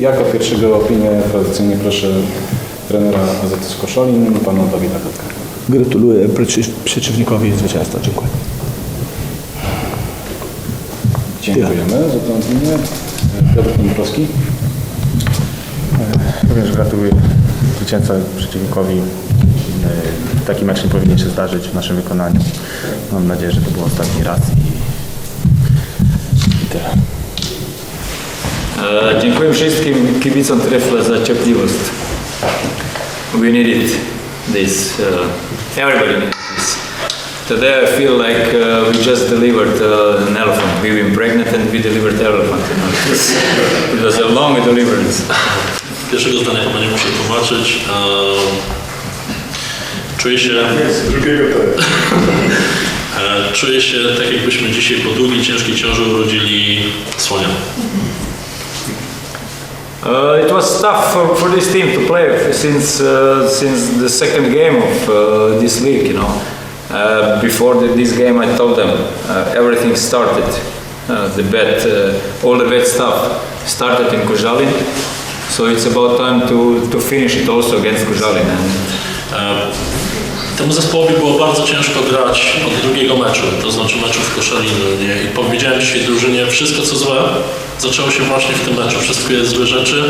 jako pierwszego opinię tradycyjnie proszę trenera AZS Koszalin, pana Dawida Kotka. Gratuluję przeci- przeciwnikowi zwycięstwa. Dziękuję. Dziękujemy za tę opinię. Piotr Dąbrowski. Również gratuluję zwycięstwa przeciwnikowi. E, Taki mecz nie powinien się zdarzyć w naszym wykonaniu. Mam nadzieję, że to był ostatni raz i, i tyle. E, Dziękuję wszystkim kibicom Trefla za cierpliwość. We needed this. Uh, everybody needed this. Today I feel like uh, we just delivered uh, an elephant. We were pregnant and we delivered elephant. You know? it, was, it was a long deliverance. Pierwszego zdania chyba nie muszę tłumaczyć. Ehm, Czuję się... Drugiego też. Czuję się tak, jakbyśmy dzisiaj po długiej, ciężkiej ciąży urodzili słonia. Uh, it was tough for, for this team to play since uh, since the second game of uh, this league. You know, uh, before the, this game, I told them uh, everything started. Uh, the bet, all the bet stuff started in Kojalin, so it's about time to, to finish it also against Ehm, Temu zespołowi było bardzo ciężko grać od drugiego meczu, to znaczy meczu w Koszalinu. Nie? I powiedziałem dzisiaj drużynie, wszystko co złe zaczęło się właśnie w tym meczu. Wszystko jest złe rzeczy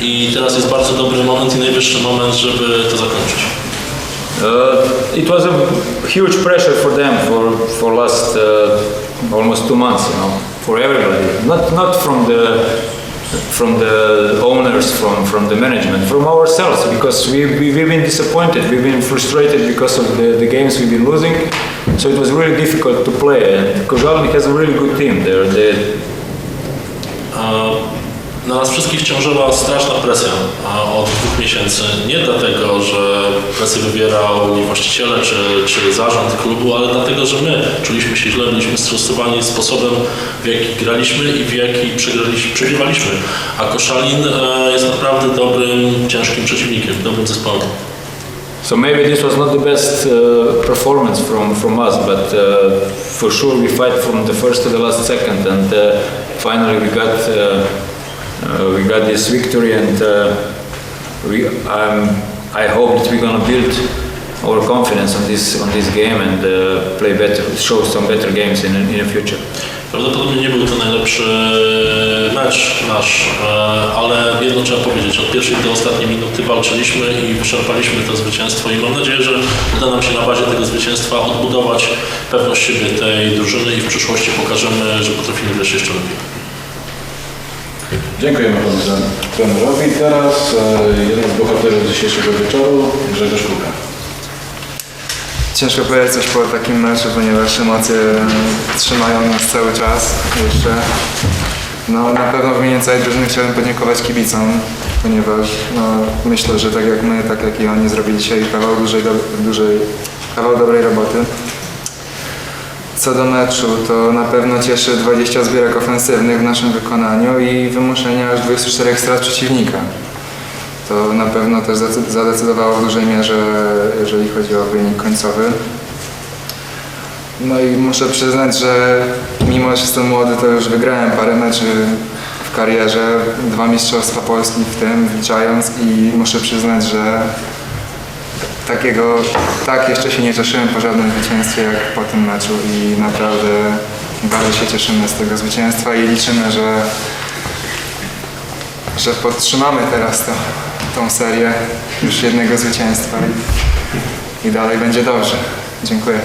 i teraz jest bardzo dobry moment i najwyższy moment, żeby to zakończyć. Uh, it was a huge pressure for them for for last uh, almost two months, you know, for everybody. Not not from the from the owners, from from the management, from ourselves, because we, we we've been disappointed, we've been frustrated because of the, the games we've been losing. So it was really difficult to play. And Kojalnik has a really good team. They're they Na nas wszystkich ciążyła straszna presja od dwóch miesięcy. Nie dlatego, że presję wywierał nie właściciele czy, czy zarząd klubu, ale dlatego, że my czuliśmy się źle, byliśmy stresowani sposobem, w jaki graliśmy i w jaki przegrywaliśmy. A Koszalin e, jest naprawdę dobrym, ciężkim przeciwnikiem, dobrym zespołem. So maybe this was not the best uh, performance from, from us, but uh, for sure we fight from the first to the last second, and uh, finally we got uh, uh, we got this victory, and uh, we um, I hope that we're gonna build our confidence on this on this game and play better, show some better games in in the future. Prawdopodobnie nie był to najlepszy mecz nasz, e, ale jedno trzeba powiedzieć. Od pierwszej do ostatniej minuty walczyliśmy i wyczerpaliśmy to zwycięstwo i mam nadzieję, że uda nam się na bazie tego zwycięstwa odbudować pewność siebie tej drużyny i w przyszłości pokażemy, że potrafimy grać jeszcze lepiej. Dziękujemy panu tre- trenerowi. Teraz e, jeden z bohaterów dzisiejszego wieczoru, Grzegorz Kuka. Ciężko powiedzieć coś po takim meczu, ponieważ emocje trzymają nas cały czas jeszcze. No, na pewno w imieniu całej drużyny chciałbym podziękować kibicom, ponieważ no, myślę, że tak jak my, tak jak i oni zrobili dzisiaj kawał, dużej, do, dużej, kawał dobrej roboty. Co do meczu, to na pewno cieszy 20 zbierek ofensywnych w naszym wykonaniu i wymuszenie aż 24 strat przeciwnika. To na pewno też zadecydowało w dużej mierze, jeżeli chodzi o wynik końcowy. No i muszę przyznać, że mimo że jestem młody, to już wygrałem parę meczy w karierze, dwa mistrzostwa Polski w tym wliczając i muszę przyznać, że takiego, tak jeszcze się nie cieszyłem po żadnym zwycięstwie jak po tym meczu i naprawdę bardzo się cieszymy z tego zwycięstwa i liczymy, że że podtrzymamy teraz to, tą serię już jednego zwycięstwa i, i dalej będzie dobrze. Dziękuję.